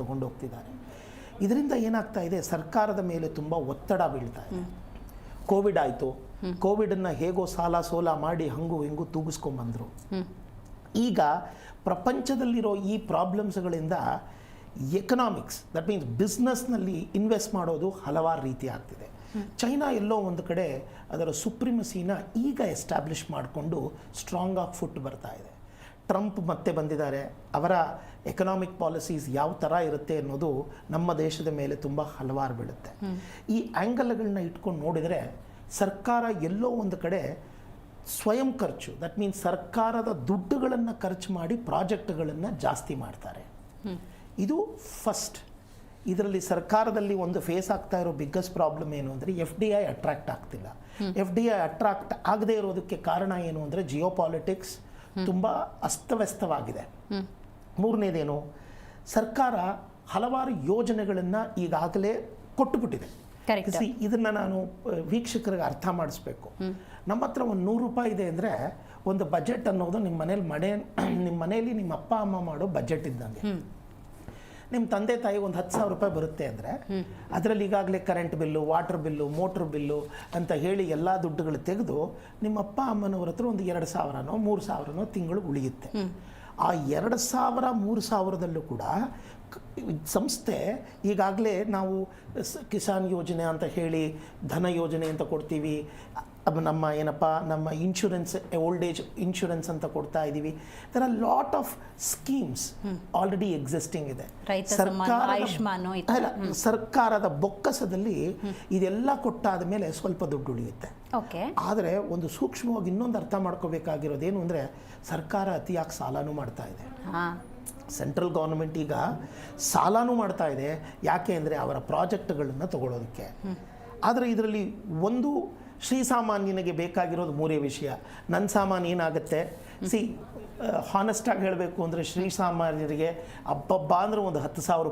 ತಗೊಂಡು ಹೋಗ್ತಿದ್ದಾರೆ. ಇದರಿಂದ ಏನಾಗ್ತಾ ಇದೆ ಸರ್ಕಾರದ ಮೇಲೆ ತುಂಬ ಒತ್ತಡ ಬೀಳ್ತಾ ಇದೆ. ಕೋವಿಡ್ ಆಯಿತು. ಕೋವಿಡನ್ನು ಹೇಗೋ ಸಾಲ ಸೋಲ ಮಾಡಿ ಹಂಗು ಹಿಂಗು ತೂಗಿಸ್ಕೊಂಬಂದರು ಈಗ ಪ್ರಪಂಚದಲ್ಲಿರೋ ಈ ಪ್ರಾಬ್ಲಮ್ಸ್ಗಳಿಂದ ಎಕನಾಮಿಕ್ಸ್ ದಟ್ ಮೀನ್ಸ್ ಬಿಸ್ನೆಸ್ನಲ್ಲಿ ಇನ್ವೆಸ್ಟ್ ಮಾಡೋದು ಹಲವಾರು ರೀತಿ ಆಗ್ತಿದೆ. ಚೈನಾ ಎಲ್ಲೋ ಒಂದು ಕಡೆ ಅದರ ಸುಪ್ರಿಮಸಿನ ಈಗ ಎಸ್ಟಾಬ್ಲಿಷ್ ಮಾಡಿಕೊಂಡು ಸ್ಟ್ರಾಂಗ್ ಆಗಿ ಫುಟ್ ಬರ್ತಾ ಇದೆ. ಟ್ರಂಪ್ ಮತ್ತೆ ಬಂದಿದ್ದಾರೆ, ಅವರ ಎಕನಾಮಿಕ್ ಪಾಲಿಸೀಸ್ ಯಾವ ಥರ ಇರುತ್ತೆ ಅನ್ನೋದು ನಮ್ಮ ದೇಶದ ಮೇಲೆ ತುಂಬ ಹಲವಾರು ಬೀಳುತ್ತೆ. ಈ ಆ್ಯಂಗಲ್ಗಳನ್ನ ಇಟ್ಕೊಂಡು ನೋಡಿದರೆ ಸರ್ಕಾರ ಎಲ್ಲೋ ಒಂದು ಕಡೆ ಸ್ವಯಂ ಖರ್ಚು ದಟ್ ಮೀನ್ಸ್ ಸರ್ಕಾರದ ದುಡ್ಡುಗಳನ್ನು ಖರ್ಚು ಮಾಡಿ ಪ್ರಾಜೆಕ್ಟ್ಗಳನ್ನು ಜಾಸ್ತಿ ಮಾಡ್ತಾರೆ. ಇದು ಫಸ್ಟ್ ಇದರಲ್ಲಿ ಸರ್ಕಾರದಲ್ಲಿ ಒಂದು ಫೇಸ್ ಆಗ್ತಾ ಇರೋ ಬಿಗ್ಗೆಸ್ಟ್ ಪ್ರಾಬ್ಲಮ್ ಏನು ಅಂದರೆ ಎಫ್ ಡಿ ಐ ಅಟ್ರಾಕ್ಟ್ ಆಗ್ತಿಲ್ಲ. ಎಫ್ ಡಿ ಐ ಅಟ್ರಾಕ್ಟ್ ಆಗದೇ ಇರೋದಕ್ಕೆ ಕಾರಣ ಏನು ಅಂದರೆ ಜಿಯೋ ಪಾಲಿಟಿಕ್ಸ್ ತುಂಬ ಅಸ್ತವ್ಯಸ್ತವಾಗಿದೆ. ಮೂರನೇದೇನು? ಸರ್ಕಾರ ಹಲವಾರು ಯೋಜನೆಗಳನ್ನು ಈಗಾಗಲೇ ಕೊಟ್ಟುಬಿಟ್ಟಿದೆ. ಸಿ ಇದನ್ನು ನಾನು ವೀಕ್ಷಕರಿಗೆ ಅರ್ಥ ಮಾಡಿಸ್ಬೇಕು. ನಮ್ಮ ಹತ್ರ ಒಂದು ನೂರು ರೂಪಾಯಿ ಇದೆ ಅಂದರೆ ಒಂದು ಬಜೆಟ್ ಅನ್ನೋದು ನಿಮ್ಮ ಮನೇಲಿ ಮನೆ ನಿಮ್ಮ ಮನೆಯಲ್ಲಿ ನಿಮ್ಮ ಅಪ್ಪ ಅಮ್ಮ ಮಾಡೋ ಬಜೆಟ್ ಇದ್ದಂಗೆ. ನಿಮ್ಮ ತಂದೆ ತಾಯಿ ಒಂದು ಹತ್ತು ಸಾವಿರ ರೂಪಾಯಿ ಬರುತ್ತೆ ಅಂದರೆ ಅದರಲ್ಲಿ ಈಗಾಗಲೇ current bill water bill motor bill ಅಂತ ಹೇಳಿ ಎಲ್ಲ ದುಡ್ಡುಗಳು ತೆಗೆದು ನಿಮ್ಮ ಅಪ್ಪ ಅಮ್ಮನವ್ರ ಹತ್ರ ಒಂದು ಎರಡು ಸಾವಿರನೋ ಮೂರು ಸಾವಿರನೋ ತಿಂಗಳು ಉಳಿಯುತ್ತೆ. ಆ ಎರಡು ಸಾವಿರ ಮೂರು ಸಾವಿರದಲ್ಲೂ ಕೂಡ ಸಂಸ್ಥೆ ಈಗಾಗಲೇ ನಾವು ಕಿಸಾನ್ ಯೋಜನೆ ಅಂತ ಹೇಳಿ ಧನ ಯೋಜನೆ ಅಂತ ಕೊಡ್ತೀವಿ. ನಮ್ಮ ಏನಪ್ಪ ನಮ್ಮ ಇನ್ಶೂರೆನ್ಸ್ ಓಲ್ಡ್ ಏಜ್ ಇನ್ಶೂರೆನ್ಸ್ ಅಂತ ಕೊಡ್ತಾ ಇದ್ದೀವಿ there are lot of schemes already existing ಇದೆ. ಸರ್ಕಾರ ಸರ್ಕಾರದ- ಬೊಕ್ಕಸದಲ್ಲಿ ಇದೆಲ್ಲ ಕೊಟ್ಟಾದ ಮೇಲೆ ಸ್ವಲ್ಪ ದುಡ್ಡು ಉಳಿಯುತ್ತೆ. ಓಕೆ. ಆದರೆ ಒಂದು ಸೂಕ್ಷ್ಮವಾಗಿ ಇನ್ನೊಂದು ಅರ್ಥ ಮಾಡ್ಕೋಬೇಕಾಗಿರೋದೇನು ಅಂದರೆ ಸರ್ಕಾರ ಅತಿಯಾಗಿ ಸಾಲನೂ ಮಾಡ್ತಾ ಇದೆ. ಸೆಂಟ್ರಲ್ ಗೌರ್ಮೆಂಟ್ ಈಗ ಸಾಲನೂ ಮಾಡ್ತಾ ಇದೆ. ಯಾಕೆ ಅಂದರೆ ಅವರ ಪ್ರಾಜೆಕ್ಟ್ಗಳನ್ನು ತಗೊಳ್ಳೋದಕ್ಕೆ ಆದರೆ ಇದರಲ್ಲಿ ಒಂದು ಶ್ರೀಸಾಮಾನ್ಯನಿಗೆ ಬೇಕಾಗಿರೋದು ಮೂರೇ ವಿಷಯ. ನನ್ನ ಸಾಮಾನು ಏನಾಗುತ್ತೆ? ಸಿ ಹಾನೆಸ್ಟಾಗಿ ಹೇಳಬೇಕು ಅಂದರೆ ಶ್ರೀಸಾಮಾನ್ಯರಿಗೆ ಅಬ್ಬಬ್ಬ ಅಂದ್ರೆ ಒಂದು ಹತ್ತು ಸಾವಿರ